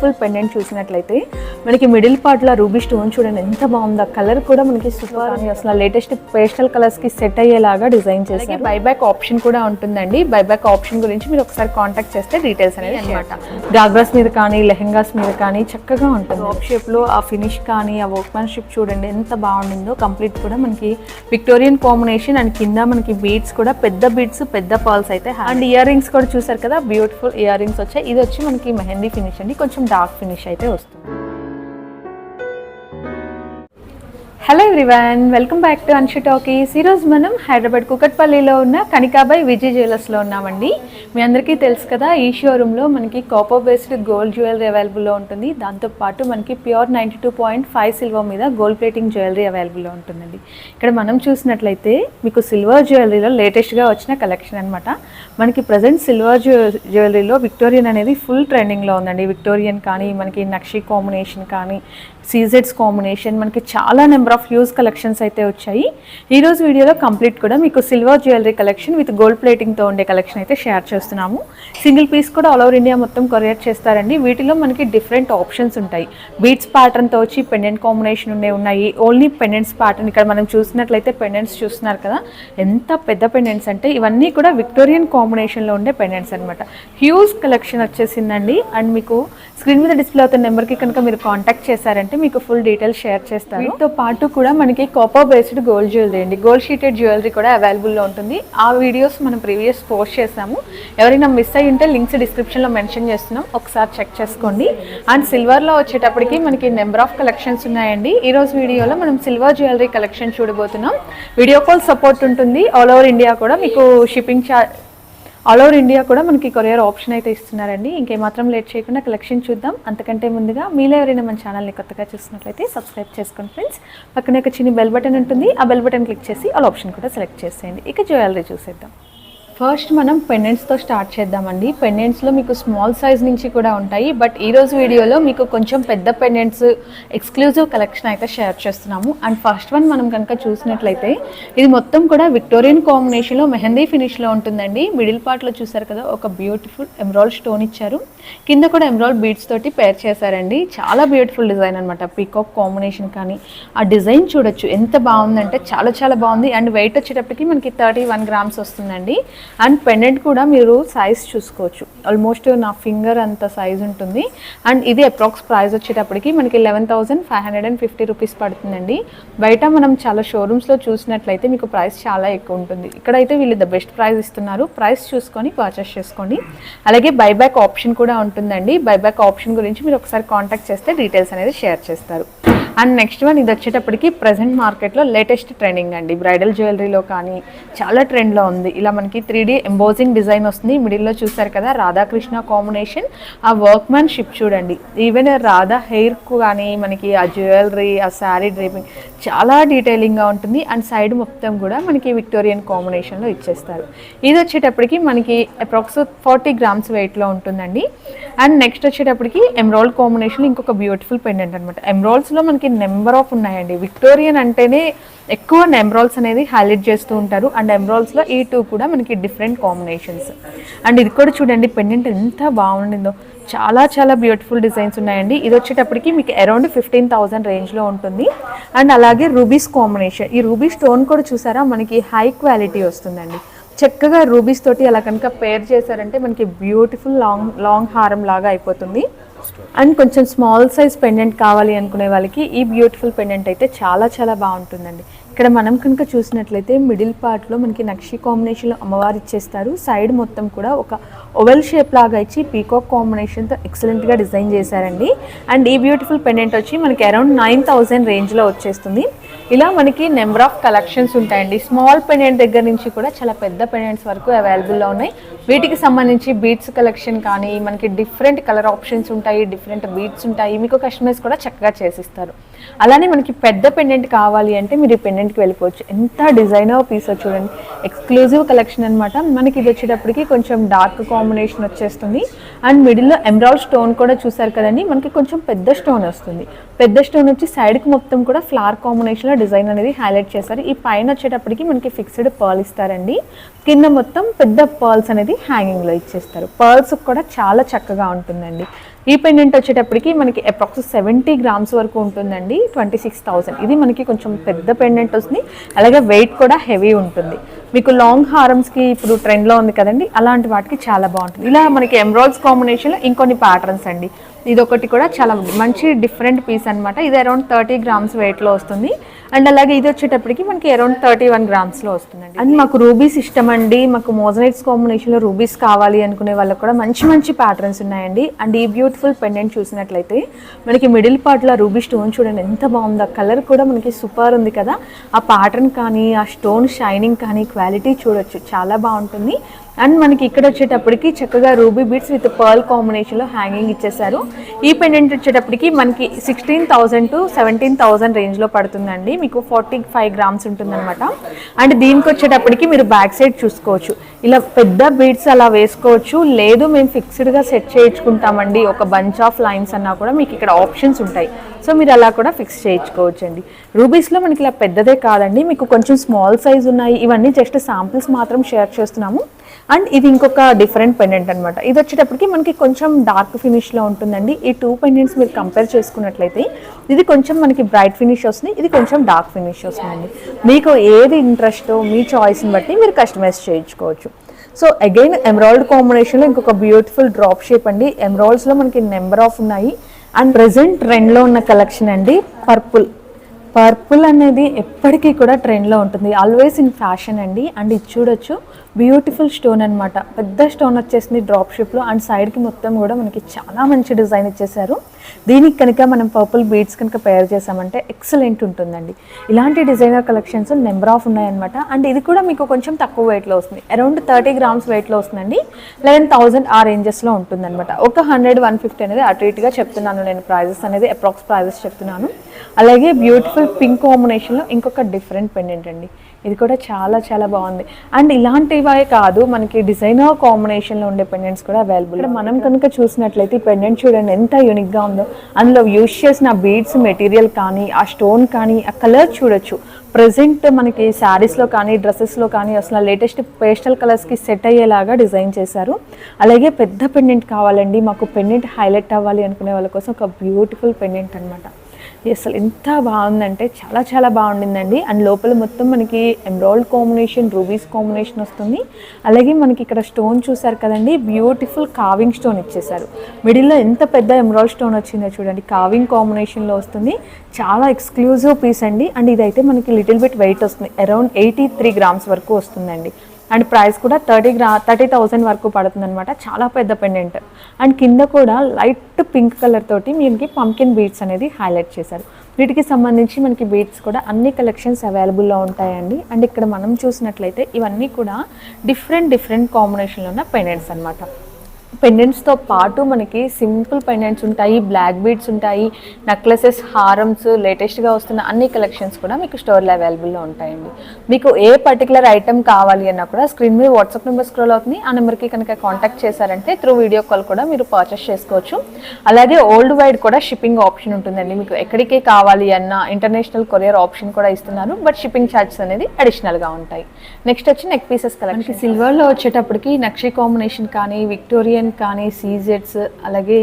Full pendant చూసినట్లయితే మనకి middle పార్ట్లో రూబీ స్టోన్ చూడండి ఎంత బాగుంది. ఆ కలర్ కూడా మనకి సూపర్. అని అసలు లేటెస్ట్ పేస్టల్ కలర్స్కి సెట్ అయ్యేలాగా డిజైన్ చేశారు. బైబ్యాక్ ఆప్షన్ కూడా ఉంటుందండి. బైబ్యాక్ ఆప్షన్ గురించి మీరు ఒకసారి కాంటాక్ట్ చేస్తే డీటెయిల్స్ అనేది అనమాట గాగ్రాస్ మీద కానీ లెహెంగాస్ మీద కానీ చక్కగా ఉంటుంది. షేప్లో ఆ ఫినిష్ కానీ ఆ వర్క్మెన్షిప్ చూడండి ఎంత బాగుండిందో. కంప్లీట్ కూడా మనకి విక్టోరియన్ కాంబినేషన్ అండ్ కింద మనకి బీడ్స్ కూడా పెద్ద బీడ్స్ పెద్ద పర్ల్స్ అయితే అండ్ ఇయర్ రింగ్స్ కూడా చూసారు కదా? బ్యూటిఫుల్ ఇయర్ రింగ్స్ వచ్చాయి. ఇది వచ్చి మనకి మెహందీ ఫినిష్ అండి. కొంచెం డార్క్ ఫినిష్ అయితే వస్తుంది. Hello everyone welcome back to Anshu talkies ఈరోజు మనం హైదరాబాద్ కుకట్పల్లిలో ఉన్న కనికాబాయ్ విజయ్ జ్యువెలర్స్లో ఉన్నామండి. మీ అందరికీ తెలుసు కదా ఈ షోరూంలో మనకి కాపర్ బేస్డ్ గోల్డ్ జ్యువెలరీ అవైలబుల్లో ఉంటుంది. దాంతోపాటు మనకి pure ninety two point five silver మీద గోల్డ్ ప్లేటింగ్ జ్యువెలరీ అవైలబుల్లో ఉంటుందండి. ఇక్కడ మనం చూసినట్లయితే మీకు సిల్వర్ జ్యువెలరీలో లేటెస్ట్గా వచ్చిన కలెక్షన్ అనమాట మనకి ప్రజెంట్ సిల్వర్ జ్యువెలరీలో విక్టోరియన్ అనేది ఫుల్ ట్రెండింగ్లో ఉందండి. విక్టోరియన్ కానీ మనకి నక్షి కాంబినేషన్ కానీ సీజెడ్స్ కాంబినేషన్ మనకి చాలా నెంబర్ ఆఫ్ హ్యూజ్ కలెక్షన్స్ అయితే వచ్చాయి. ఈరోజు వీడియోలో కంప్లీట్ కూడా మీకు silver jewellery collection with gold ప్లేటింగ్తో ఉండే కలెక్షన్ అయితే షేర్ చేస్తున్నాము. సింగిల్ పీస్ కూడా ఆల్ ఓవర్ ఇండియా మొత్తం కొరియర్ చేస్తారండి. వీటిలో మనకి డిఫరెంట్ ఆప్షన్స్ ఉంటాయి. బీట్స్ ప్యాటర్న్తో వచ్చి పెండెంట్ కాంబినేషన్ ఉండే ఉన్నాయి. ఓన్లీ పెండెంట్స్ ప్యాటర్న్ ఇక్కడ మనం చూసినట్లయితే పెండెంట్స్ చూస్తున్నారు కదా. ఎంత పెద్ద పెండెంట్స్ అంటే ఇవన్నీ కూడా విక్టోరియన్ కాంబినేషన్లో ఉండే పెండెంట్స్ అనమాట హ్యూజ్ కలెక్షన్ వచ్చేసిందండి. అండ్ మీకు స్క్రీన్ మీద డిస్ప్లే అవుతున్న నెంబర్కి కనుక మీరు కాంటాక్ట్ చేశారంటే మీకు ఫుల్ డీటెయిల్స్ షేర్ చేస్తాను. వీటితో పాటు కూడా మనకి కోపర్ బేస్డ్ గోల్డ్ జ్యువెలరీ అండి. గోల్డ్ షీటెడ్ జ్యువెలరీ కూడా అవైలబుల్లో ఉంటుంది. ఆ వీడియోస్ మనం ప్రీవియస్ పోస్ట్ చేసాము. ఎవరైనా మిస్ అయ్యి ఉంటే లింక్స్ డిస్క్రిప్షన్లో మెన్షన్ చేస్తున్నాం. ఒకసారి చెక్ చేసుకోండి. అండ్ సిల్వర్లో వచ్చేటప్పటికి మనకి నెంబర్ ఆఫ్ కలెక్షన్స్ ఉన్నాయండి. ఈ వీడియోలో మనం సిల్వర్ జ్యువెలరీ కలెక్షన్ చూడబోతున్నాం. వీడియో కాల్ సపోర్ట్ ఉంటుంది. ఆల్ ఓవర్ ఇండియా కూడా మీకు shipping charge all over India కూడా మనకి కొరియర్ ఆప్షన్ అయితే ఇస్తున్నారండి. ఇంకేమాత్రం లేట్ చేయకుండా కలెక్షన్ చూద్దాం. అంతకంటే ముందుగా మీలో ఎవరైనా మన ఛానల్ని కొత్తగా చూస్తున్నట్లయితే సబ్స్క్రైబ్ చేసుకోండి ఫ్రెండ్స్. పక్కనే ఒక చిన్న బెల్ బటన్ ఉంటుంది. ఆ బెల్ బటన్ క్లిక్ చేసి ఆల్ ఆప్షన్ కూడా సెలెక్ట్ చేసేయండి. ఇక జ్యువెలరీ చూసేద్దాం. ఫస్ట్ మనం పెండెంట్స్తో స్టార్ట్ చేద్దామండి. పెండెంట్స్లో మీకు స్మాల్ సైజ్ నుంచి కూడా ఉంటాయి. బట్ ఈరోజు వీడియోలో మీకు కొంచెం పెద్ద పెండెంట్స్ ఎక్స్క్లూజివ్ కలెక్షన్ అయితే షేర్ చేస్తున్నాము. అండ్ ఫస్ట్ వన్ మనం కనుక చూసినట్లయితే ఇది మొత్తం కూడా విక్టోరియన్ కాంబినేషన్లో మెహందీ ఫినిష్లో ఉంటుందండి. మిడిల్ పార్ట్లో చూసారు కదా ఒక బ్యూటిఫుల్ ఎమ్రాల్డ్ స్టోన్ ఇచ్చారు. కింద కూడా ఎమ్రాల్డ్ బీడ్స్ తోటి పేర్ చేశారండి. చాలా బ్యూటిఫుల్ డిజైన్ అనమాట పీకాక్ కాంబినేషన్ కానీ ఆ డిజైన్ చూడొచ్చు. ఎంత బాగుందంటే చాలా చాలా బాగుంది. అండ్ వెయిట్ వచ్చేటప్పటికి మనకి థర్టీ వన్ గ్రామ్స్ వస్తుందండి. అండ్ పెండెంట్ కూడా మీరు సైజ్ చూసుకోవచ్చు. ఆల్మోస్ట్ నా ఫింగర్ అంత సైజ్ ఉంటుంది. అండ్ ఇది అప్రాక్స్ ప్రైస్ వచ్చేటప్పటికి మనకి eleven thousand five hundred and fifty rupees పడుతుందండి. బయట మనం చాలా షోరూమ్స్లో చూసినట్లయితే మీకు ప్రైస్ చాలా ఎక్కువ ఉంటుంది. ఇక్కడైతే వీళ్ళు ద బెస్ట్ ప్రైస్ ఇస్తున్నారు. ప్రైస్ చూసుకొని పర్చేస్ చేసుకోండి. అలాగే బైబ్యాక్ ఆప్షన్ కూడా ఉంటుందండి. బైబ్యాక్ ఆప్షన్ గురించి మీరు ఒకసారి కాంటాక్ట్ చేస్తే డీటెయిల్స్ అనేది షేర్ చేస్తారు. అండ్ నెక్స్ట్ వన్ ఇది వచ్చేటప్పటికి ప్రజెంట్ మార్కెట్లో లేటెస్ట్ ట్రెండింగ్ అండి. బ్రైడల్ జ్యువెలరీలో కానీ చాలా ట్రెండ్లో ఉంది. ఇలా మనకి త్రీ డీ ఎంబోజింగ్ డిజైన్ వస్తుంది. మిడిల్లో చూసారు కదా రాధాకృష్ణ కాంబినేషన్ ఆ వర్క్ మ్యాన్ షిప్ చూడండి ఈవెన్ రాధా హెయిర్కు కానీ మనకి ఆ జ్యువెలరీ ఆ శారీ డ్రీపింగ్ చాలా డీటెయిలింగ్గా ఉంటుంది. అండ్ సైడ్ మొత్తం కూడా మనకి విక్టోరియన్ కాంబినేషన్లో ఇచ్చేస్తారు. ఇది వచ్చేటప్పటికి మనకి అప్రాక్స్ ఫార్టీ గ్రామ్స్ వెయిట్లో ఉంటుందండి. అండ్ నెక్స్ట్ వచ్చేటప్పటికి ఎమ్రాల్డ్ కాంబినేషన్ ఇంకొక బ్యూటిఫుల్ పెండెంట్ అనమాట ఎమ్రాల్డ్స్లో మనకి మనకి నెంబర్ ఆఫ్ ఉన్నాయండి. విక్టోరియన్ అంటేనే ఎక్కువ ఎంబ్రాల్స్ అనేది హైలైట్ చేస్తూ ఉంటారు. అండ్ ఎంబ్రాల్స్లో ఈ టూ కూడా మనకి డిఫరెంట్ కాంబినేషన్స్. అండ్ ఇది కూడా చూడండి పెండెంట్ ఎంత బాగుండిందో. చాలా చాలా బ్యూటిఫుల్ డిజైన్స్ ఉన్నాయండి. ఇది వచ్చేటప్పటికి మీకు అరౌండ్ ఫిఫ్టీన్ థౌజండ్ రేంజ్లో ఉంటుంది. అండ్ అలాగే రూబీస్ కాంబినేషన్. ఈ రూబీ స్టోన్ కూడా చూసారా? మనకి హై క్వాలిటీ వస్తుందండి. చక్కగా రూబీస్ తోటి అలా కనుక పేర్ చేశారంటే మనకి బ్యూటిఫుల్ లాంగ్ లాంగ్ హారం లాగా అయిపోతుంది. అండ్ కొంచెం స్మాల్ సైజ్ పెండెంట్ కావాలి అనుకునే వాళ్ళకి ఈ బ్యూటిఫుల్ పెండెంట్ అయితే చాలా చాలా బాగుంటుందండి. ఇక్కడ మనం కనుక చూసినట్లయితే మిడిల్ పార్ట్లో మనకి నక్షి కాంబినేషన్లో అమ్మవారు ఇచ్చేస్తారు. సైడ్ మొత్తం కూడా ఒక ఓవెల్ షేప్ లాగా ఇచ్చి పీకాక్ కాంబినేషన్తో ఎక్సలెంట్గా డిజైన్ చేశారండి. అండ్ ఈ బ్యూటిఫుల్ పెండెంట్ వచ్చి మనకి అరౌండ్ నైన్ థౌజండ్ రేంజ్లో వచ్చేస్తుంది. ఇలా మనకి నెంబర్ ఆఫ్ కలెక్షన్స్ ఉంటాయండి. స్మాల్ పెండెంట్ దగ్గర నుంచి కూడా చాలా పెద్ద పెండెంట్స్ వరకు అవైలబుల్లో ఉన్నాయి. వీటికి సంబంధించి బీట్స్ కలెక్షన్ కానీ మనకి డిఫరెంట్ కలర్ ఆప్షన్స్ ఉంటాయి డిఫరెంట్ బీట్స్ ఉంటాయి. మీకు కస్టమైజ్ కూడా చక్కగా చేసిస్తారు. అలానే మనకి పెద్ద పెండెంట్ కావాలి అంటే మీరు ఈ పెండెంట్కి వెళ్ళిపోవచ్చు. ఎంత డిజైనర్ పీస్ చూడండి. ఎక్స్క్లూజివ్ కలెక్షన్ అనమాట మనకి ఇది వచ్చేటప్పటికి కొంచెం డార్క్ కాంబినేషన్ వచ్చేస్తుంది. అండ్ మిడిల్లో ఎమరాల్డ్ స్టోన్ కూడా చూసారు కదండి మనకి కొంచెం పెద్ద స్టోన్ వస్తుంది. పెద్ద స్టోన్ వచ్చి సైడ్కి మొత్తం కూడా ఫ్లవర్ కాంబినేషన్లో డిజైన్ అనేది హైలైట్ చేశారు. ఈ పైన వచ్చేటప్పటికి మనకి ఫిక్స్డ్ పర్ల్ ఇస్తారండి. కింద మొత్తం పెద్ద పర్ల్స్ అనేది హ్యాంగింగ్లో ఇచ్చేస్తారు. పర్ల్స్ కూడా చాలా చక్కగా ఉంటుందండి. ఈ పెండెంట్ వచ్చేటప్పటికి మనకి అప్రాక్స్ సెవెంటీ గ్రామ్స్ వరకు ఉంటుందండి ట్వంటీ సిక్స్ థౌసండ్ ఇది మనకి కొంచెం పెద్ద పెండెంట్ వస్తుంది. అలాగే వెయిట్ కూడా హెవీ ఉంటుంది. మీకు లాంగ్ హారమ్స్కి ఇప్పుడు ట్రెండ్లో ఉంది కదండి అలాంటి వాటికి చాలా బాగుంటుంది. ఇలా మనకి ఎమ్రాయిడ్స్ కాంబినేషన్లో ఇంకొన్ని ప్యాటర్న్స్ అండి. ఇదొకటి కూడా చాలా మంచి డిఫరెంట్ పీస్ అన్నమాట. ఇది అరౌండ్ థర్టీ గ్రామ్స్ వెయిట్లో వస్తుంది. అండ్ అలాగే ఇది వచ్చేటప్పటికి మనకి అరౌండ్ థర్టీ వన్ గ్రామ్స్లో వస్తుందండి. అండ్ మాకు రూబీస్ ఇష్టం అండి మాకు మోజనైట్స్ కాంబినేషన్లో రూబీస్ కావాలి అనుకునే వాళ్ళకి కూడా మంచి మంచి ప్యాటర్న్స్ ఉన్నాయండి. అండ్ ఈ బ్యూటిఫుల్ పెండెంట్ చూసినట్లయితే మనకి మిడిల్ పార్ట్లో రూబీ స్టోన్ చూడండి ఎంత బాగుంది. ఆ కలర్ కూడా మనకి సూపర్ ఉంది కదా. ఆ ప్యాటర్న్ కానీ ఆ స్టోన్ షైనింగ్ కానీ క్వాలిటీ చూడొచ్చు. చాలా బాగుంటుంది. అండ్ మనకి ఇక్కడ వచ్చేటప్పటికి చక్కగా రూబీ బీట్స్ విత్ పర్ల్ కాంబినేషన్లో హ్యాంగింగ్ ఇచ్చేసారు ఈ పెండెంట్ వచ్చేటప్పటికి మనకి sixteen thousand to seventeen thousand రేంజ్లో పడుతుందండి. మీకు ఫార్టీ ఫైవ్ గ్రామ్స్ ఉంటుందన్నమాట. అండ్ దీనికి వచ్చేటప్పటికి మీరు బ్యాక్ సైడ్ చూసుకోవచ్చు. ఇలా పెద్ద బీడ్స్ అలా వేసుకోవచ్చు. లేదు మేము ఫిక్స్డ్గా సెట్ చేయించుకుంటామండి. ఒక బంచ్ ఆఫ్ లైన్స్ అన్నా కూడా మీకు ఇక్కడ ఆప్షన్స్ ఉంటాయి. సో మీరు అలా కూడా ఫిక్స్ చేయించుకోవచ్చు అండి రూబీస్లో మనకి ఇలా పెద్దదే కాదండి. మీకు కొంచెం స్మాల్ సైజ్ ఉన్నాయి. ఇవన్నీ జస్ట్ శాంపిల్స్ మాత్రం షేర్ చేస్తున్నాము. అండ్ ఇది ఇంకొక డిఫరెంట్ పెండెంట్ అనమాట ఇది వచ్చేటప్పటికి మనకి కొంచెం డార్క్ ఫినిష్లో ఉంటుందండి. ఈ టూ పెండెంట్స్ మీరు కంపేర్ చేసుకున్నట్లయితే ఇది కొంచెం మనకి బ్రైట్ ఫినిష్ వస్తుంది ఇది కొంచెం డార్క్ ఫినిష్ వస్తుందండి. మీకు ఏది ఇంట్రెస్టో మీ చాయిస్ని బట్టి మీరు కస్టమైజ్ చేయించుకోవచ్చు. సో అగైన్ ఎమరాల్డ్ కాంబినేషన్లో ఇంకొక బ్యూటిఫుల్ డ్రాప్ షేప్ అండి. ఎమరాల్డ్స్లో మనకి నెంబర్ ఆఫ్ ఉన్నాయి. అండ్ ప్రజెంట్ ట్రెండ్లో ఉన్న కలెక్షన్ అండి పర్పుల్. పర్పుల్ అనేది ఎప్పటికీ కూడా ట్రెండ్లో ఉంటుంది. ఆల్వేస్ ఇన్ ఫ్యాషన్ అండి. అండ్ ఇది చూడొచ్చు. బ్యూటిఫుల్ స్టోన్ అనమాట పెద్ద స్టోన్ వచ్చేసింది డ్రాప్ షేప్లో అండ్ సైడ్కి మొత్తం కూడా మనకి చాలా మంచి డిజైన్ ఇచ్చేసారు దీనికి కనుక మనం పర్పుల్ బీడ్స్ కనుక పేర్ చేసామంటే ఎక్సలెంట్ ఉంటుందండి. ఇలాంటి డిజైనర్ కలెక్షన్స్ నెంబర్ ఆఫ్ ఉన్నాయన్నమాట. అండ్ ఇది కూడా మీకు కొంచెం తక్కువ వెయిట్లో వస్తుంది. అరౌండ్ థర్టీ గ్రామ్స్ వెయిట్లో వస్తుందండి. లెవెన్ థౌసండ్ ఆ రేంజెస్లో ఉంటుందన్నమాట. ఒక హండ్రెడ్ వన్ ఫిఫ్టీ అనేది అటు ఇటుగా చెప్తున్నాను నేను. ప్రైజెస్ అనేది అప్రాక్స్ ప్రైజెస్ చెప్తున్నాను. అలాగే బ్యూటిఫుల్ పింక్ కాంబినేషన్లో ఇంకొక డిఫరెంట్ పెండెంట్ అండి. ఇది కూడా చాలా చాలా బాగుంది. అండ్ ఇలాంటివే కాదు మనకి డిజైనర్ కాంబినేషన్లో ఉండే పెండెంట్స్ కూడా అవైలబుల్ మనం కనుక చూసినట్లయితే ఈ పెండెంట్ చూడండి ఎంత యూనిక్గా ఉందో. అందులో యూస్ చేసిన బీడ్స్ మెటీరియల్ కానీ ఆ స్టోన్ కానీ ఆ కలర్ చూడొచ్చు. ప్రజెంట్ మనకి శారీస్లో కానీ డ్రెస్సెస్లో కానీ అసలు లేటెస్ట్ పేస్టల్ కలర్స్కి సెట్ అయ్యేలాగా డిజైన్ చేశారు. అలాగే పెద్ద పెండెంట్ కావాలండి మాకు పెండెంట్ హైలైట్ అవ్వాలి అనుకునే వాళ్ళ కోసం ఒక బ్యూటిఫుల్ పెండెంట్ అనమాట అసలు ఎంత బాగుందంటే చాలా చాలా బాగుండిందండి. అండ్ లోపల మొత్తం మనకి ఎంబ్రాయిడ్ కాంబినేషన్ రూబీస్ కాంబినేషన్ వస్తుంది. అలాగే మనకి ఇక్కడ స్టోన్ చూసారు కదండి బ్యూటిఫుల్ కావింగ్ స్టోన్ ఇచ్చేసారు మిడిల్లో ఎంత పెద్ద ఎంబ్రాయిడ్ స్టోన్ వచ్చిందో చూడండి కావింగ్ కాంబినేషన్లో వస్తుంది. చాలా ఎక్స్క్లూజివ్ పీస్ అండి. అండ్ ఇదైతే మనకి లిటిల్ బిట్ వెయిట్ వస్తుంది. అరౌండ్ ఎయిటీ త్రీ గ్రామ్స్ వరకు వస్తుందండి. అండ్ ప్రైస్ కూడా థర్టీ గ్రా థర్టీ థౌసండ్ వరకు పడుతుంది అనమాట చాలా పెద్ద పెండెంట్ అండ్ కింద కూడా లైట్ పింక్ కలర్ తోటి మీకు పంకిన్ బీడ్స్ అనేది హైలైట్ చేశారు. వీటికి సంబంధించి మనకి బీడ్స్ కూడా అన్ని కలెక్షన్స్ అవైలబుల్లో ఉంటాయండి. అండ్ ఇక్కడ మనం చూసినట్లయితే ఇవన్నీ కూడా డిఫరెంట్ డిఫరెంట్ కాంబినేషన్లో ఉన్న పెండెంట్స్ అనమాట పెండెంట్స్తో పాటు మనకి సింపుల్ పెండెంట్స్ ఉంటాయి బ్లాక్ బీడ్స్ ఉంటాయి నెక్లెసెస్ హారమ్స్ లేటెస్ట్గా వస్తున్న అన్ని కలెక్షన్స్ కూడా మీకు స్టోర్లో అవైలబుల్లో ఉంటాయండి. మీకు ఏ పర్టికులర్ ఐటమ్ కావాలి అన్నా కూడా స్క్రీన్ మీద వాట్సాప్ నెంబర్ స్క్రోల్ అవుతుంది. ఆ నెంబర్కి కనుక కాంటాక్ట్ చేశారంటే త్రూ వీడియో కాల్ కూడా మీరు పర్చేస్ చేసుకోవచ్చు. అలాగే ఓల్డ్ వైడ్ కూడా షిప్పింగ్ ఆప్షన్ ఉంటుందండి. మీకు ఎక్కడికి కావాలి అన్న ఇంటర్నేషనల్ కొరియర్ ఆప్షన్ కూడా ఇస్తున్నారు. బట్ షిప్పింగ్ ఛార్జెస్ అనేది అడిషనల్గా ఉంటాయి. నెక్స్ట్ వచ్చి నెక్ పీసెస్ కలెక్షన్. సిల్వర్లో వచ్చేటప్పటికి నక్షి కాంబినేషన్ కానీ విక్టోరియన్ కానీ సీజెట్స్ అలాగే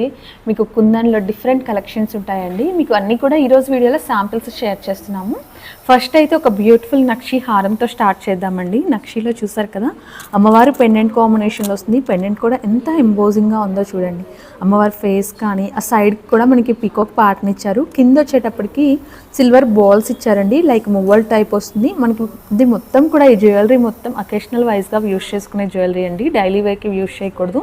మీకు కుందన్లో డిఫరెంట్ కలెక్షన్స్ ఉంటాయండి. మీకు అన్నీ కూడా ఈరోజు వీడియోలో శాంపిల్స్ షేర్ చేస్తున్నాము. ఫస్ట్ అయితే ఒక బ్యూటిఫుల్ నక్షి హారంతో స్టార్ట్ చేద్దామండి. నక్షిలో చూసారు కదా అమ్మవారి పెండెంట్ కాంబినేషన్లో వస్తుంది. పెండెంట్ కూడా ఎంత ఎంబోజింగ్గా ఉందో చూడండి. అమ్మవారి ఫేస్ కానీ ఆ సైడ్ కూడా మనకి పికాక్ పార్ట్ని ఇచ్చారు. కింద వచ్చేటప్పటికి సిల్వర్ బాల్స్ ఇచ్చారండి. లైక్ మువ్వల్ టైప్ వస్తుంది. మనకి ఇది మొత్తం కూడా ఈ జ్యువెలరీ మొత్తం అకేషనల్ వైజ్గా యూస్ చేసుకునే జ్యువెలరీ అండి. డైలీ వేర్కి యూస్ చేయకూడదు.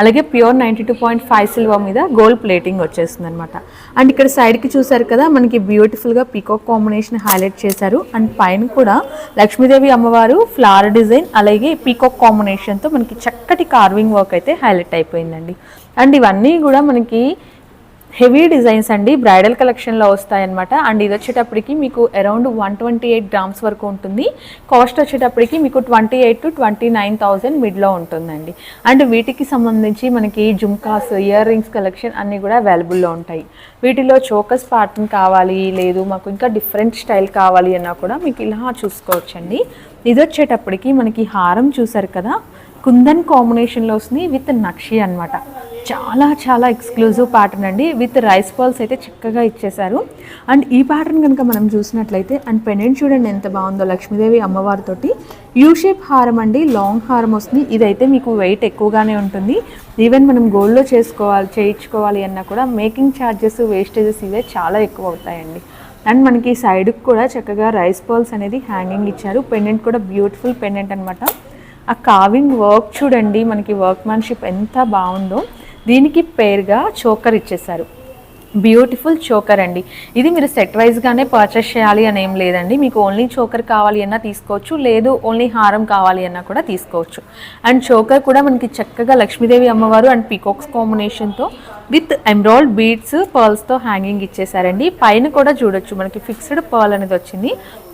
అలాగే pure ninety two point five silver మీద గోల్డ్ ప్లేటింగ్ వచ్చేస్తుంది అనమాట అండ్ ఇక్కడ సైడ్కి చూసారు కదా మనకి బ్యూటిఫుల్గా పికాక్ కాంబినేషన్ హైలైట్ హైలైట్ చేశారు. అండ్ పైన కూడా లక్ష్మీదేవి అమ్మవారు ఫ్లవర్ డిజైన్ అలాగే పీకాక్ కాంబినేషన్తో మనకి చక్కటి కార్వింగ్ వర్క్ అయితే హైలైట్ అయిపోయిందండి. అండ్ ఇవన్నీ కూడా మనకి హెవీ డిజైన్స్ అండి. బ్రైడల్ కలెక్షన్లో వస్తాయన్నమాట. అండ్ ఇది వచ్చేటప్పటికి మీకు around one twenty eight grams వరకు ఉంటుంది. కాస్ట్ వచ్చేటప్పటికి మీకు twenty eight to twenty nine thousand మిడ్లో ఉంటుందండి. అండ్ వీటికి సంబంధించి మనకి జుమ్కాస్ ఇయర్ రింగ్స్ కలెక్షన్ అన్నీ కూడా అవైలబుల్లో ఉంటాయి. వీటిలో చోకస్ ప్యాటర్న్ కావాలి లేదు మాకు ఇంకా డిఫరెంట్ స్టైల్ కావాలి అన్నా కూడా మీకు ఇలా చూసుకోవచ్చండి. ఇది వచ్చేటప్పటికి మనకి హారం చూసారు కదా? కుందన్ కాంబినేషన్లో వస్తుంది విత్ నక్షి అన్నమాట. చాలా చాలా ఎక్స్క్లూజివ్ ప్యాటర్న్ అండి. విత్ రైస్ బాల్స్ అయితే చక్కగా ఇచ్చేశారు. అండ్ ఈ ప్యాటర్న్ కనుక మనం చూసినట్లయితే అండ్ పెండెంట్ చూడండి ఎంత బాగుందో లక్ష్మీదేవి అమ్మవారితోటి యూ షేప్ హారం అండి లాంగ్ హారం వస్తుంది. ఇదైతే మీకు వెయిట్ ఎక్కువగానే ఉంటుంది. ఈవెన్ మనం గోల్డ్లో చేసుకోవాలి చేయించుకోవాలి అన్నా కూడా మేకింగ్ ఛార్జెస్ వేస్టేజెస్ ఇవే చాలా ఎక్కువ అవుతాయండి. అండ్ మనకి సైడ్కి కూడా చక్కగా రైస్ బాల్స్ అనేది హ్యాంగింగ్ ఇచ్చారు. పెండెంట్ కూడా బ్యూటిఫుల్ పెండెంట్ అనమాట ఆ కావింగ్ వర్క్ చూడండి మనకి వర్క్మెన్షిప్ ఎంత బాగుందో. దీనికి పేరుగా చోకర్ ఇచ్చేసారు బ్యూటిఫుల్ చోకర్ అండి. ఇది మీరు సెట్ వైజ్గానే పర్చేస్ చేయాలి అని ఏం లేదండి. మీకు ఓన్లీ చోకర్ కావాలి అన్నా తీసుకోవచ్చు లేదు ఓన్లీ హారం కావాలి అన్నా కూడా తీసుకోవచ్చు. అండ్ చోకర్ కూడా మనకి చక్కగా లక్ష్మీదేవి అమ్మవారు అండ్ పీకాక్స్ కాంబినేషన్తో విత్ ఎమ్రాల్డ్ బీడ్స్ పర్ల్స్తో హ్యాంగింగ్ ఇచ్చేసారండి. పైన కూడా చూడొచ్చు మనకి ఫిక్స్డ్ పర్ల్ అనేది వచ్చింది.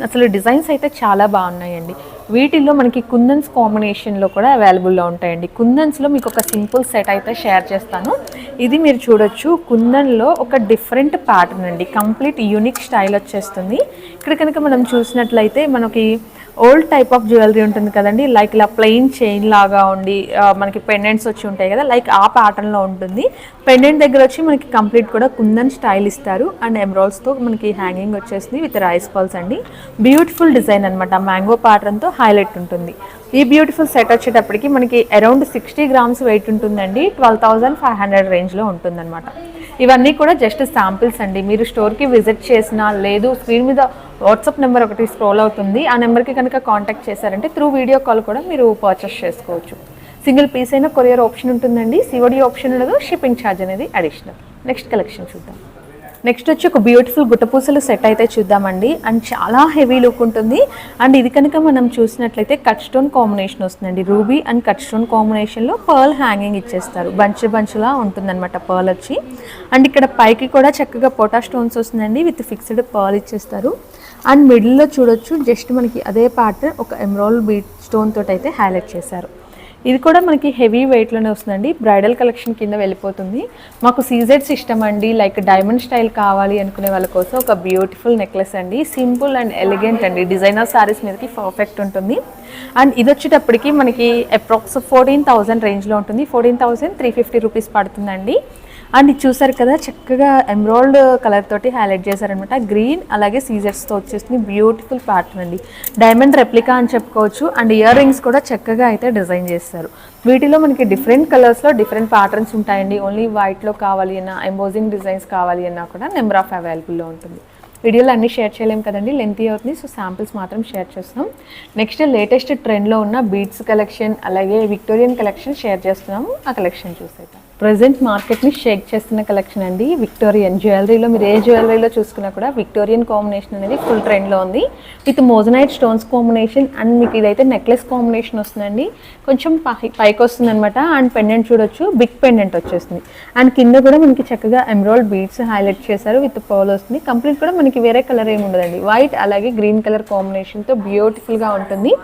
అసలు డిజైన్స్ అయితే చాలా బాగున్నాయండి. వీటిల్లో మనకి కుందన్స్ కాంబినేషన్లో కూడా అవైలబుల్లో ఉంటాయండి. కుందన్స్లో మీకు ఒక సింపుల్ సెట్ అయితే షేర్ చేస్తాను. ఇది మీరు చూడొచ్చు కుందన్లో ఒక డిఫరెంట్ ప్యాటర్న్ అండి. కంప్లీట్ యూనిక్ స్టైల్ వచ్చేస్తుంది. ఇక్కడ కనుక మనం చూసినట్లయితే మనకి ఓల్డ్ టైప్ ఆఫ్ జ్యువెలరీ ఉంటుంది కదండి. లైక్ ఇలా ప్లెయిన్ చైన్ లాగా ఉండి మనకి పెండెంట్స్ వచ్చి ఉంటాయి కదా. లైక్ ఆ ప్యాటర్న్లో ఉంటుంది. పెండెంట్ దగ్గర వచ్చి మనకి కంప్లీట్ కూడా కుందన్ స్టైల్ ఇస్తారు. అండ్ ఎమరాల్స్తో మనకి హ్యాంగింగ్ వచ్చేసింది విత్ రైస్ పల్స్ అండి. బ్యూటిఫుల్ డిజైన్ అనమాట మ్యాంగో ప్యాటర్న్తో హైలైట్ ఉంటుంది. ఈ బ్యూటిఫుల్ సెట్ వచ్చేటప్పటికి మనకి అరౌండ్ సిక్స్టీ గ్రామ్స్ వెయిట్ ఉంటుందండి. ట్వెల్వ్ థౌజండ్ ఫైవ్ హండ్రెడ్ రేంజ్లో ఉంటుందన్నమాట. ఇవన్నీ కూడా జస్ట్ శాంపిల్స్ అండి. మీరు స్టోర్కి విజిట్ చేసినా లేదు స్క్రీన్ మీద వాట్సాప్ నెంబర్ ఒకటి స్క్రోల్ అవుతుంది. ఆ నెంబర్కి కనుక కాంటాక్ట్ చేశారంటే త్రూ వీడియో కాల్ కూడా మీరు పర్చేస్ చేసుకోవచ్చు. సింగిల్ పీస్ అయినా కొరియర్ ఆప్షన్ ఉంటుందండి. సివడి ఆప్షన్ ఉండదు. షిప్పింగ్ ఛార్జ్ అనేది అడిషనల్ నెక్స్ట్ కలెక్షన్ చూద్దాం. నెక్స్ట్ వచ్చి ఒక బ్యూటిఫుల్ గుట్టపూసలు సెట్ అయితే చూద్దామండి. అండ్ చాలా హెవీ లుక్ ఉంటుంది. అండ్ ఇది కనుక మనం చూసినట్లయితే కట్ స్టోన్ కాంబినేషన్ వస్తుందండి. రూబీ అండ్ కట్ స్టోన్ కాంబినేషన్లో పర్ల్ హ్యాంగింగ్ ఇచ్చేస్తారు. బంచ్ బంచ్లా ఉంటుందన్నమాట పర్ల్ వచ్చి. అండ్ ఇక్కడ పైకి కూడా చక్కగా పొటా స్టోన్స్ వస్తుందండి. విత్ ఫిక్స్డ్ పర్ల్ ఇచ్చేస్తారు. అండ్ మిడిల్లో చూడొచ్చు. జస్ట్ మనకి అదే ప్యాటర్న్ ఒక ఎమరాల్ బీట్ స్టోన్ తోటి అయితే హైలైట్ చేశారు. ఇది కూడా మనకి హెవీ వెయిట్లోనే వస్తుందండి. బ్రైడల్ కలెక్షన్ కింద వెళ్ళిపోతుంది. మాకు సీజెడ్స్ ఇష్టం అండి. లైక్ డైమండ్ స్టైల్ కావాలి అనుకునే వాళ్ళ కోసం ఒక బ్యూటిఫుల్ నెక్లెస్ అండి. సింపుల్ అండ్ ఎలిగెంట్ అండి. డిజైనర్ సారీస్ మీదకి పర్ఫెక్ట్ ఉంటుంది. అండ్ ఇది వచ్చేటప్పటికి మనకి అప్రాక్స్ ఫోర్టీన్ థౌజండ్ రేంజ్లో ఉంటుంది. Fourteen thousand three fifty rupees పడుతుందండి. అండ్ ఇది చూసారు కదా చక్కగా ఎమరాల్డ్ కలర్ తోటి హైలైట్ చేశారనమాట. గ్రీన్ అలాగే సీజర్స్తో వచ్చేసింది. బ్యూటిఫుల్ ప్యాటర్న్ అండి. డైమండ్ రెప్లికా అని చెప్పుకోవచ్చు. అండ్ ఇయర్ రింగ్స్ కూడా చక్కగా అయితే డిజైన్ చేస్తారు. వీటిలో మనకి డిఫరెంట్ కలర్స్లో డిఫరెంట్ ప్యాటర్న్స్ ఉంటాయండి. ఓన్లీ వైట్లో కావాలి అన్నా ఎంబోజింగ్ డిజైన్స్ కావాలి అన్నా కూడా నెంబర్ ఆఫ్ అవైలబుల్లో ఉంటుంది. వీడియోలు అన్ని షేర్ చేయలేం కదండి. లెంతీ అవుతుంది. సో శాంపిల్స్ మాత్రం షేర్ చేస్తున్నాం. నెక్స్ట్ లేటెస్ట్ ట్రెండ్లో ఉన్న బీట్స్ కలెక్షన్ అలాగే విక్టోరియన్ కలెక్షన్ షేర్ చేస్తున్నాము. ఆ కలెక్షన్ చూసేద్దాం. ప్రజెంట్ మార్కెట్ని షేక్ చేస్తున్న కలెక్షన్ అండి విక్టోరియన్ జ్యువెలరీలో. మీరు ఏ జ్యువెలరీలో చూసుకున్నా కూడా విక్టోరియన్ కాంబినేషన్ అనేది ఫుల్ ట్రెండ్లో ఉంది. With moissanite stones combination and మీకు ఇదైతే నెక్లెస్ కాంబినేషన్ వస్తుందండి. కొంచెం పై పైకి వస్తుంది అనమాట అండ్ పెండెంట్ చూడొచ్చు. బిగ్ పెండెంట్ వచ్చేస్తుంది. అండ్ కింద కూడా మనకి చక్కగా ఎమరాల్డ్ బీడ్స్ హైలైట్ చేశారు విత్ పర్ల్ వస్తుంది. కంప్లీట్ కూడా మనకి వేరే కలర్ ఏమి ఉండదండి. వైట్ అలాగే గ్రీన్ కలర్ కాంబినేషన్తో బ్యూటిఫుల్గా ఉంటుంది.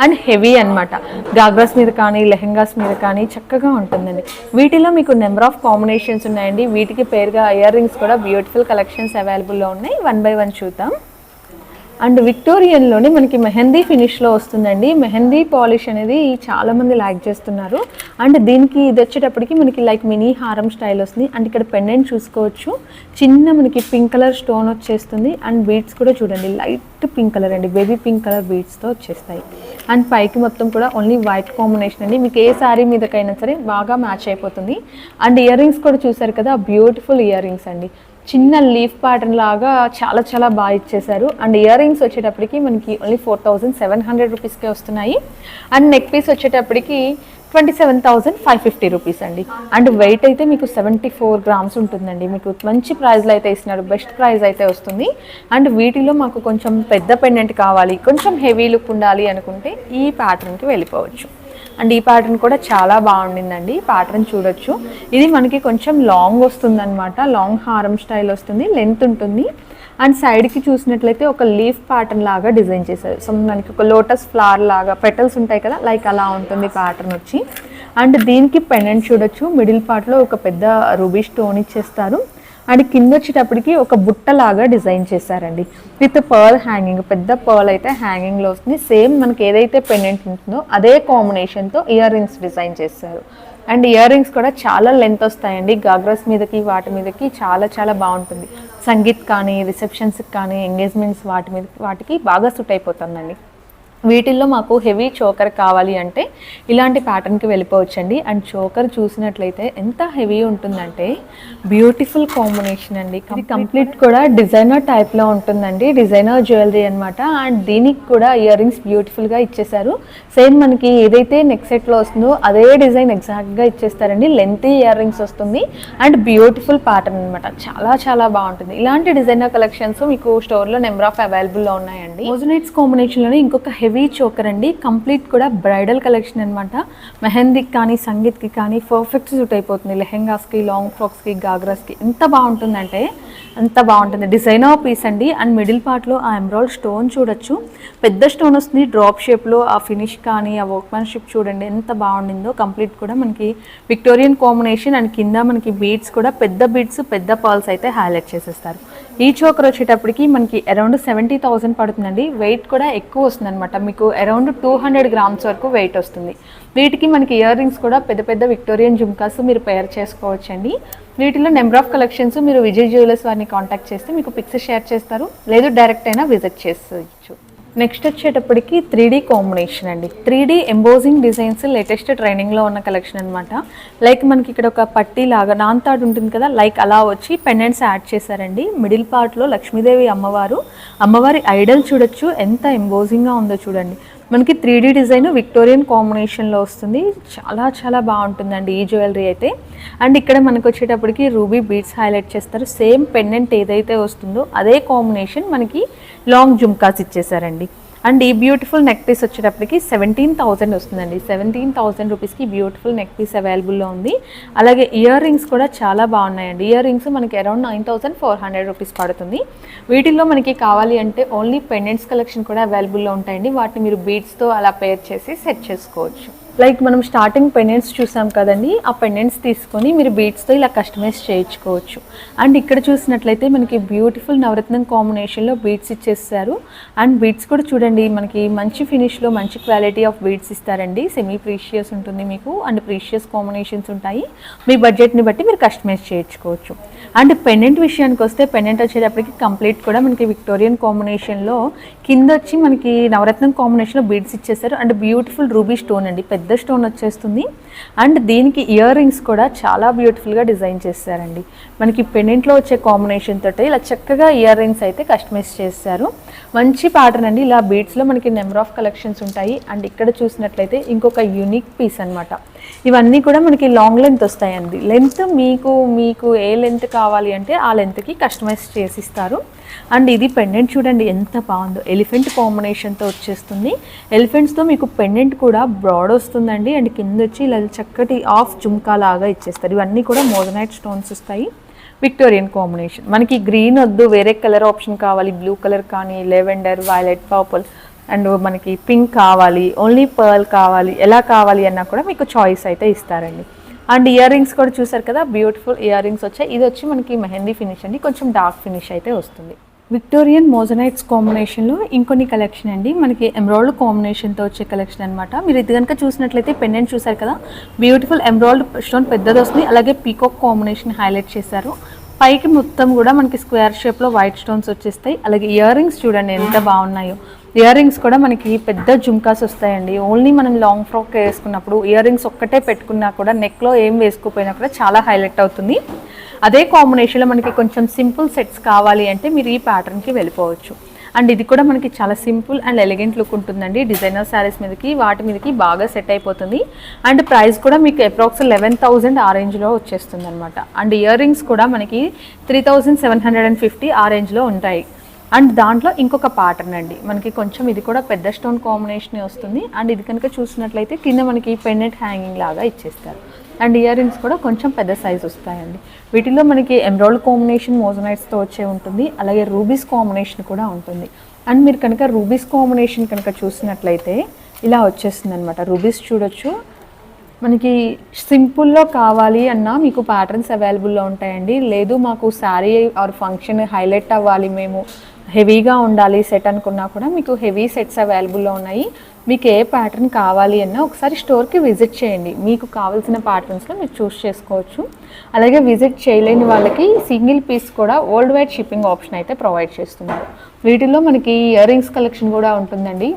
అండ్ హెవీ అన్నమాట. గాగ్రాస్ మీద కానీ లెహెంగాస్ మీద కానీ చక్కగా ఉంటుందండి. వీటిలో మీకు నెంబర్ ఆఫ్ కాంబినేషన్స్ ఉన్నాయండి. వీటికి పేరుగా ఇయర్ రింగ్స్ కూడా బ్యూటిఫుల్ కలెక్షన్స్ అవైలబుల్లో ఉన్నాయి. వన్ బై వన్ చూద్దాం. అండ్ విక్టోరియన్లోనే మనకి మెహందీ ఫినిష్లో వస్తుందండి. మెహందీ పాలిష్ అనేది చాలామంది లైక్ చేస్తున్నారు. అండ్ దీనికి ఇది వచ్చేటప్పటికి మనకి లైక్ మినీ హారం స్టైల్ వస్తుంది. అండ్ ఇక్కడ పెండెంట్ చూసుకోవచ్చు. చిన్న మనకి పింక్ కలర్ స్టోన్ వచ్చేస్తుంది. అండ్ బీడ్స్ కూడా చూడండి. లైట్ పింక్ కలర్ అండి. బేబీ పింక్ కలర్ బీడ్స్తో వచ్చేస్తాయి. అండ్ పైకి మొత్తం కూడా ఓన్లీ వైట్ కాంబినేషన్ అండి. మీకు ఏ శారీ మీదకైనా సరే బాగా మ్యాచ్ అయిపోతుంది. అండ్ ఇయర్ రింగ్స్ కూడా చూసారు కదా? బ్యూటిఫుల్ ఇయర్ రింగ్స్ అండి. చిన్న లీఫ్ ప్యాటర్న్ లాగా చాలా చాలా బాగా ఇచ్చేసారు అండ్ ఇయర్ రింగ్స్ వచ్చేటప్పటికి మనకి only four thousand seven hundred రూపీస్కే వస్తున్నాయి. అండ్ నెక్ పీస్ వచ్చేటప్పటికి twenty seven thousand five fifty rupees అండి. అండ్ వెయిట్ అయితే మీకు సెవెంటీ ఫోర్ గ్రామ్స్ ఉంటుందండి. మీకు మంచి ప్రైజ్లో అయితే ఇస్తున్నారు. బెస్ట్ ప్రైస్ అయితే వస్తుంది. అండ్ వీటిలో మాకు కొంచెం పెద్ద పెండెంట్ కావాలి. కొంచెం హెవీ లుక్ ఉండాలి అనుకుంటే ఈ ప్యాటర్న్కి వెళ్ళిపోవచ్చు. అండ్ ఈ ప్యాటర్న్ కూడా చాలా బాగుండిందండి. ఈ ప్యాటర్న్ చూడొచ్చు. ఇది మనకి కొంచెం లాంగ్ వస్తుందన్నమాట. లాంగ్ హారం స్టైల్ వస్తుంది. లెంత్ ఉంటుంది. అండ్ సైడ్కి చూసినట్లయితే ఒక లీఫ్ ప్యాటర్న్ లాగా డిజైన్ చేశారు. సో మనకి ఒక లోటస్ ఫ్లవర్ లాగా పెటల్స్ ఉంటాయి కదా లైక్ అలా ఉంటుంది ప్యాటర్న్ వచ్చి. అండ్ దీనికి పెండెంట్ చూడొచ్చు. మిడిల్ పార్ట్లో ఒక పెద్ద రూబీ స్టోన్ ఇచ్చేస్తారు. అండ్ కింద వచ్చేటప్పటికి ఒక బుట్టలాగా డిజైన్ చేశారండి. విత్ పర్ల్ హ్యాంగింగ్ పెద్ద పర్ల్ అయితే హ్యాంగింగ్లో వస్తుంది. సేమ్ మనకి ఏదైతే పెండెంట్ ఉంటుందో అదే కాంబినేషన్తో ఇయర్ రింగ్స్ డిజైన్ చేశారు. అండ్ ఇయర్ రింగ్స్ కూడా చాలా లెంత్ వస్తాయండి. గాగ్రాస్ మీదకి వాటి మీదకి చాలా చాలా బాగుంటుంది. సంగీత్ కానీ రిసెప్షన్స్కి కానీ ఎంగేజ్మెంట్స్ వాటి మీద వాటికి బాగా సూట్ అయిపోతుందండి. వీటిల్లో మాకు హెవీ చోకర్ కావాలి అంటే ఇలాంటి ప్యాటర్న్కి వెళ్ళిపోవచ్చండి. అండ్ చోకర్ చూసినట్లయితే ఎంత హెవీ ఉంటుందంటే బ్యూటిఫుల్ కాంబినేషన్ అండి. ఇది కంప్లీట్ కూడా? డిజైనర్ టైప్లో ఉంటుందండి. డిజైనర్ జ్యువెలరీ అనమాట అండ్ దీనికి కూడా ఇయర్ రింగ్స్ బ్యూటిఫుల్గా ఇచ్చేసారు సేమ్ మనకి ఏదైతే నెక్ సెట్లో వస్తుందో అదే డిజైన్ ఎగ్జాక్ట్గా ఇచ్చేస్తారండి. లెంత్ ఇయర్ రింగ్స్ వస్తుంది. అండ్ బ్యూటిఫుల్ ప్యాటర్న్ అనమాట చాలా చాలా బాగుంటుంది. ఇలాంటి డిజైనర్ కలెక్షన్స్ మీకు స్టోర్లో నెంబర్ ఆఫ్ అవైలబుల్లో ఉన్నాయండి. మోజనైట్స్ కాంబినేషన్లోనే ఇంకొక హెవీ చోకర్ అండి. కంప్లీట్ కూడా బ్రైడల్ కలెక్షన్ అనమాట మెహందీకి కానీ సంగీత్కి కానీ పర్ఫెక్ట్ సూట్ అయిపోతుంది. లెహెంగాస్కి లాంగ్ ఫ్రాక్స్కి గాగ్రాస్కి ఎంత బాగుంటుందంటే అంత బాగుంటుంది. డిజైనర్ పీస్ అండి. అండ్ మిడిల్ పార్ట్లో ఆ ఎంబ్రాయిడ్ స్టోన్ చూడొచ్చు. పెద్ద స్టోన్ వస్తుంది. డ్రాప్ షేప్లో ఆ ఫినిష్ కానీ ఆ వర్క్మెన్షిప్ చూడండి ఎంత బాగుండిందో. కంప్లీట్ కూడా మనకి విక్టోరియన్ కాంబినేషన్ అండ్ కింద మనకి బీడ్స్ కూడా పెద్ద బీడ్స్ పెద్ద పర్ల్స్ అయితే హైలైట్ చేసేస్తారు. ఈ చోకర్ వచ్చేటప్పటికి మనకి అరౌండ్ సెవెంటీ థౌసండ్ పడుతుందండి. వెయిట్ కూడా ఎక్కువ వస్తుంది అనమాట మీకు అరౌండ్ టూ హండ్రెడ్ గ్రామ్స్ వరకు వెయిట్ వస్తుంది. వీటికి మనకి ఇయర్ రింగ్స్ కూడా పెద్ద పెద్ద విక్టోరియన్ జుమ్కాస్ మీరు పేర్ చేసుకోవచ్చండి. వీటిలో నెంబర్ ఆఫ్ కలెక్షన్స్ మీరు విజయ్ జ్యువెలర్స్ వారిని కాంటాక్ట్ చేస్తే మీకు పిక్స్ షేర్ చేస్తారు. లేదు డైరెక్ట్ అయినా విజిట్ చేసేయచ్చు. నెక్స్ట్ వచ్చేటప్పటికి త్రీ డీ కాంబినేషన్ అండి. Three D embossing designs latest ట్రైనింగ్లో ఉన్న కలెక్షన్ అనమాట లైక్ మనకి ఇక్కడ ఒక పట్టీ లాగా నాన్ తాడు ఉంటుంది కదా లైక్ అలా వచ్చి పెండెంట్స్ యాడ్ చేశారండి. మిడిల్ పార్ట్లో లక్ష్మీదేవి అమ్మవారు. అమ్మవారి ఐడల్ చూడొచ్చు ఎంత ఎంబోజింగ్గా ఉందో చూడండి. మనకి త్రీ డీ డిజైన్ విక్టోరియన్ కాంబినేషన్లో వస్తుంది. చాలా చాలా బాగుంటుందండి ఈ జ్యువెలరీ అయితే. అండ్ ఇక్కడ మనకు వచ్చేటప్పటికి రూబీ బీట్స్ హైలైట్ చేస్తారు. సేమ్ పెండెంట్ ఏదైతే వస్తుందో అదే కాంబినేషన్ మనకి లాంగ్ జుమ్కాస్ ఇచ్చేసారండి అండ్ ఈ బ్యూటిఫుల్ నెక్ పీస్ వచ్చేటప్పటికి సెవెంటీన్ థౌసండ్ వస్తుందండి. సెవెంటీన్ థౌసండ్ రూపీస్కి బ్యూటిఫుల్ నెక్ పీస్ అవైలబుల్లో ఉంది. అలాగే ఇయర్ రింగ్స్ కూడా చాలా బాగున్నాయండి. ఇయర్ రింగ్స్ మనకి around nine thousand four hundred rupees పడుతుంది. వీటిల్లో మనకి కావాలి అంటే ఓన్లీ పెండెంట్స్ కలెక్షన్ కూడా అవైలబుల్లో ఉంటాయండి. వాటిని మీరు బీడ్స్తో అలా పేర్ చేసి సెట్ చేసుకోవచ్చు. లైక్ మనం స్టార్టింగ్ పెండెంట్స్ చూసాం కదండి ఆ పెండెంట్స్ తీసుకొని మీరు బీడ్స్తో ఇలా కస్టమైజ్ చేయించుకోవచ్చు. అండ్ ఇక్కడ చూసినట్లయితే మనకి బ్యూటిఫుల్ నవరత్నం కాంబినేషన్లో బీడ్స్ ఇచ్చేస్తారు అండ్ బీడ్స్ కూడా చూడండి మనకి మంచి ఫినిష్లో మంచి క్వాలిటీ ఆఫ్ బీడ్స్ ఇస్తారండి. సెమీ ప్రీషియస్ ఉంటుంది మీకు అండ్ ప్రీషియస్ కాంబినేషన్స్ ఉంటాయి. మీ బడ్జెట్ని బట్టి మీరు కస్టమైజ్ చేయించుకోవచ్చు. అండ్ పెండెంట్ విషయానికి వస్తే పెండెంట్ వచ్చేటప్పటికి కంప్లీట్ కూడా మనకి విక్టోరియన్ కాంబినేషన్లో కింద వచ్చి మనకి నవరత్నం కాంబినేషన్లో బీడ్స్ ఇచ్చేసారు అండ్ బ్యూటిఫుల్ రూబీ స్టోన్ అండి. పెద్ద స్టోన్ వచ్చేస్తుంది. అండ్ దీనికి ఇయర్ రింగ్స్ కూడా చాలా బ్యూటిఫుల్గా డిజైన్ చేశారండి. మనకి పెండెంట్లో వచ్చే కాంబినేషన్ తోటి ఇలా చక్కగా ఇయర్ రింగ్స్ అయితే కస్టమైజ్ చేశారు. మంచి ప్యాటర్న్ అండి. ఇలా బీడ్స్లో మనకి నెంబర్ ఆఫ్ కలెక్షన్స్ ఉంటాయి. అండ్ ఇక్కడ చూసినట్లయితే ఇంకొక యూనిక్ పీస్ అన్నమాట. ఇవన్నీ కూడా మనకి లాంగ్ లెంత్ వస్తాయండి. లెంత్ మీకు మీకు ఏ లెంత్ కావాలి కావాలి అంటే ఆ లెంత్కి కస్టమైజ్ చేసిస్తారు. అండ్ ఇది పెండెంట్ చూడండి ఎంత బాగుందో. ఎలిఫెంట్ కాంబినేషన్తో వచ్చేస్తుంది. ఎలిఫెంట్స్తో మీకు పెండెంట్ కూడా బ్రాడ్ వస్తుందండి. అండ్ కింద వచ్చి ఇలా చక్కటి ఆఫ్ జుమ్కా లాగా ఇచ్చేస్తారు. ఇవన్నీ కూడా మోజనైట్ స్టోన్స్ వస్తాయి. విక్టోరియన్ కాంబినేషన్ మనకి గ్రీన్ వద్దు వేరే కలర్ ఆప్షన్ కావాలి. బ్లూ కలర్ కానీ లెవెండర్ వైలెట్ పర్పుల్ అండ్ మనకి పింక్ కావాలి. ఓన్లీ పర్ల్ కావాలి. ఎలా కావాలి అన్నా కూడా మీకు చాయిస్ అయితే ఇస్తారండి. అండ్ ఇయర్ రింగ్స్ కూడా చూసారు కదా బ్యూటిఫుల్ ఇయర్ రింగ్స్ వచ్చాయి. ఇది వచ్చి మనకి మెహందీ ఫినిష్ అండి. కొంచెం డార్క్ ఫినిష్ అయితే వస్తుంది. విక్టోరియన్ మోజనైట్స్ కాంబినేషన్లో ఇంకొన్ని కలెక్షన్ అండి. మనకి ఎమ్రాయిల్డ్ కాంబినేషన్తో వచ్చే కలెక్షన్ అనమాట మీరు ఇది కనుక చూసినట్లయితే పెండెంట్ చూసారు కదా బ్యూటిఫుల్ ఎమ్రాయిల్డ్ స్టోన్ పెద్దది వస్తుంది. అలాగే పీకాక్ కాంబినేషన్ హైలైట్ చేశారు. పైకి మొత్తం కూడా మనకి స్క్వేర్ షేప్లో వైట్ స్టోన్స్ వచ్చేస్తాయి. అలాగే ఇయర్ రింగ్స్ చూడండి ఎంత బాగున్నాయో. ఇయర్ రింగ్స్ కూడా మనకి పెద్ద జుమ్కాస్ వస్తాయండి. ఓన్లీ మనం లాంగ్ ఫ్రాక్ వేసుకున్నప్పుడు ఇయర్ రింగ్స్ ఒక్కటే పెట్టుకున్నా కూడా నెక్లో ఏం వేసుకుపోయినా కూడా చాలా హైలైట్ అవుతుంది. అదే కాంబినేషన్లో మనకి కొంచెం సింపుల్ సెట్స్ కావాలి అంటే మీరు ఈ ప్యాటర్న్కి వెళ్ళిపోవచ్చు. అండ్ ఇది కూడా మనకి చాలా సింపుల్ అండ్ ఎలిగెంట్ లుక్ ఉంటుందండి. డిజైనర్ శారీస్ మీదకి వాటి మీదకి బాగా సెట్ అయిపోతుంది. అండ్ ప్రైస్ కూడా మీకు అప్రాక్స్ లెవెన్ థౌజండ్ ఆ రేంజ్లో వచ్చేస్తుంది అనమాట అండ్ ఇయర్ రింగ్స్ కూడా మనకి three thousand seven hundred and fifty ఆ రేంజ్లో ఉంటాయి. అండ్ దాంట్లో ఇంకొక ప్యాటర్న్ అండి. మనకి కొంచెం ఇది కూడా పెద్ద స్టోన్ కాంబినేషన్ వస్తుంది. అండ్ ఇది కనుక చూసినట్లయితే కింద మనకి పెండెంట్ హ్యాంగింగ్ లాగా ఇచ్చేస్తారు. అండ్ ఇయర్ రింగ్స్ కూడా కొంచెం పెద్ద సైజ్ వస్తాయండి. వీటిలో మనకి ఎమ్రాయిడ్ కాంబినేషన్ మోజనైట్స్తో వచ్చే ఉంటుంది. అలాగే రూబీస్ కాంబినేషన్ కూడా ఉంటుంది. అండ్ మీరు కనుక రూబీస్ కాంబినేషన్ కనుక చూసినట్లయితే ఇలా వచ్చేస్తుంది అనమాట రూబీస్ చూడొచ్చు. మనకి సింపుల్లో కావాలి అన్నా మీకు ప్యాటర్న్స్ అవైలబుల్లో ఉంటాయండి. లేదు మాకు శారీ ఆర్ ఫంక్షన్ హైలైట్ అవ్వాలి మేము. హెవీగా ఉండాలి సెట్ అనుకున్నా కూడా మీకు హెవీ సెట్స్ అవైలబుల్లో ఉన్నాయి. మీకు ఏ ప్యాటర్న్ కావాలి అన్నా ఒకసారి స్టోర్కి విజిట్ చేయండి. మీకు కావాల్సిన ప్యాటర్న్స్లో మీరు చూస్ చేసుకోవచ్చు. అలాగే విజిట్ చేయలేని వాళ్ళకి సింగిల్ పీస్ కూడా వరల్డ్ వైడ్ షిప్పింగ్ ఆప్షన్ అయితే ప్రొవైడ్ చేస్తున్నారు. వీటిలో మనకి ఇయర్ రింగ్స్ కలెక్షన్ కూడా ఉంటుందండి.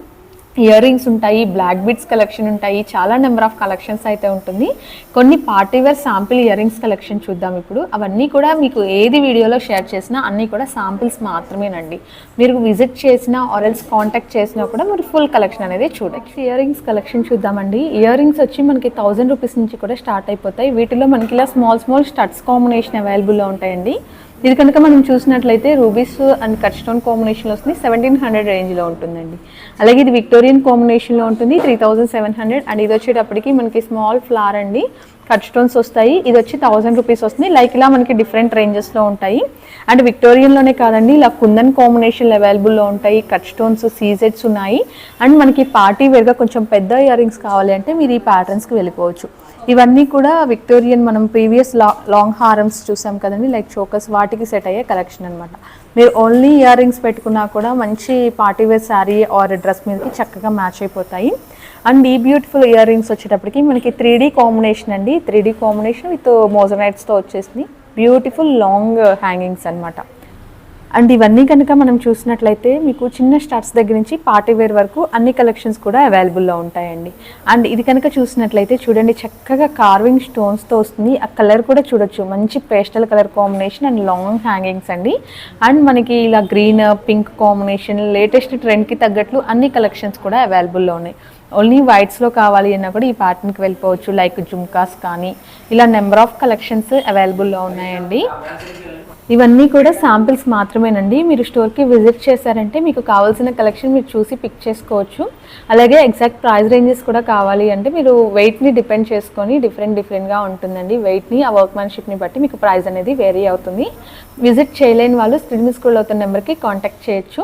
ఇయర్ రింగ్స్ ఉంటాయి బ్లాక్ బిట్స్ కలెక్షన్ ఉంటాయి చాలా నెంబర్ ఆఫ్ కలెక్షన్స్ అయితే ఉంటుంది. కొన్ని party wear sample earrings collection చూద్దాం ఇప్పుడు. అవన్నీ కూడా మీకు ఏది వీడియోలో షేర్ చేసినా అన్నీ కూడా శాంపిల్స్ మాత్రమేనండి. మీరు విజిట్ చేసినా ఆర్ఎల్స్ కాంటాక్ట్ చేసినా కూడా మీరు ఫుల్ కలెక్షన్ అనేది చూడొచ్చు. ఇయర్ రింగ్స్ కలెక్షన్ చూద్దామండి. ఇయర్ రింగ్స్ వచ్చి మనకి థౌజండ్ రూపీస్ నుంచి కూడా స్టార్ట్ అయిపోతాయి. వీటిలో మనకి ఇలా స్మాల్ స్మాల్ స్టడ్స్ కాంబినేషన్ అవైలబుల్లో ఉంటాయండి. ఇది కనుక మనం చూసినట్లయితే రూబీస్ అండ్ కట్ స్టోన్ కాంబినేషన్లో వస్తుంది. సెవెంటీన్ హండ్రెడ్ రేంజ్లో ఉంటుందండి. అలాగే ఇది విక్టోరియన్ కాంబినేషన్లో ఉంటుంది. Three thousand seven hundred. And ఇది వచ్చేటప్పటికి మనకి స్మాల్ ఫ్లవర్ అండి. కట్ స్టోన్స్ వస్తాయి. ఇది వచ్చి థౌసండ్ రూపీస్ వస్తుంది. లైక్ ఇలా మనకి డిఫరెంట్ రేంజెస్లో ఉంటాయి. అండ్ విక్టోరియన్లోనే కాదండి ఇలా కుందన్ కాంబినేషన్లు అవైలబుల్లో ఉంటాయి. కట్ స్టోన్స్ సీజెట్స్ ఉన్నాయి. అండ్ మనకి పార్టీ వేర్గా కొంచెం పెద్ద ఇయర్ రింగ్స్ కావాలి అంటే మీరు ఈ ప్యాటర్న్స్కి వెళ్ళిపోవచ్చు. ఇవన్నీ కూడా విక్టోరియన్ మనం ప్రీవియస్ లా లాంగ్ హారమ్స్ చూసాం కదండి. లైక్ చోకస్ వాటికి సెట్ అయ్యే కలెక్షన్ అనమాట మీరు ఓన్లీ ఇయర్ రింగ్స్ పెట్టుకున్నా కూడా మంచి పార్టీవేర్ శారీ ఆర్ డ్రెస్ మీదకి చక్కగా మ్యాచ్ అయిపోతాయి. అండ్ ఈ బ్యూటిఫుల్ ఇయర్ రింగ్స్ వచ్చేటప్పటికి మనకి త్రీ డీ కాంబినేషన్ అండి. త్రీ డీ కాంబినేషన్ విత్ మోజనైట్స్తో వచ్చేసింది. బ్యూటిఫుల్ లాంగ్ హ్యాంగింగ్స్ అన్నమాట. అండ్ ఇవన్నీ కనుక మనం చూసినట్లయితే మీకు చిన్న స్టార్ట్స్ దగ్గర నుంచి పార్టీ వేర్ వరకు అన్ని కలెక్షన్స్ కూడా అవైలబుల్లో ఉంటాయండి. అండ్ ఇది కనుక చూసినట్లయితే చూడండి చక్కగా కార్వింగ్ స్టోన్స్తో వస్తుంది. ఆ కలర్ కూడా చూడొచ్చు. మంచి pastel colour combination and long hangings అండి. అండ్ మనకి ఇలా గ్రీన్ పింక్ కాంబినేషన్ లేటెస్ట్ ట్రెండ్కి తగ్గట్లు అన్ని కలెక్షన్స్ కూడా అవైలబుల్లో ఉన్నాయి. ఓన్లీ వైట్స్లో కావాలి అన్నా కూడా ఈ ప్యాటర్న్కి వెళ్ళిపోవచ్చు. లైక్ జుమ్కాస్ కానీ ఇలా నెంబర్ ఆఫ్ కలెక్షన్స్ అవైలబుల్లో ఉన్నాయండి. ఇవన్నీ కూడా శాంపిల్స్ మాత్రమేనండి. మీరు స్టోర్కి విజిట్ చేశారంటే మీకు కావాల్సిన కలెక్షన్ మీరు చూసి పిక్ చేసుకోవచ్చు. అలాగే ఎగ్జాక్ట్ ప్రైస్ రేంజెస్ కూడా కావాలి అంటే మీరు వెయిట్ని డిపెండ్ చేసుకొని డిఫరెంట్ డిఫరెంట్గా ఉంటుందండి. వెయిట్ని ఆ వర్క్మెన్షిప్ని బట్టి మీకు ప్రైస్ అనేది వేరీ అవుతుంది. విజిట్ చేయలేని వాళ్ళు స్క్రీన్ స్కూల్ అవుతున్న నెంబర్కి కాంటాక్ట్ చేయొచ్చు.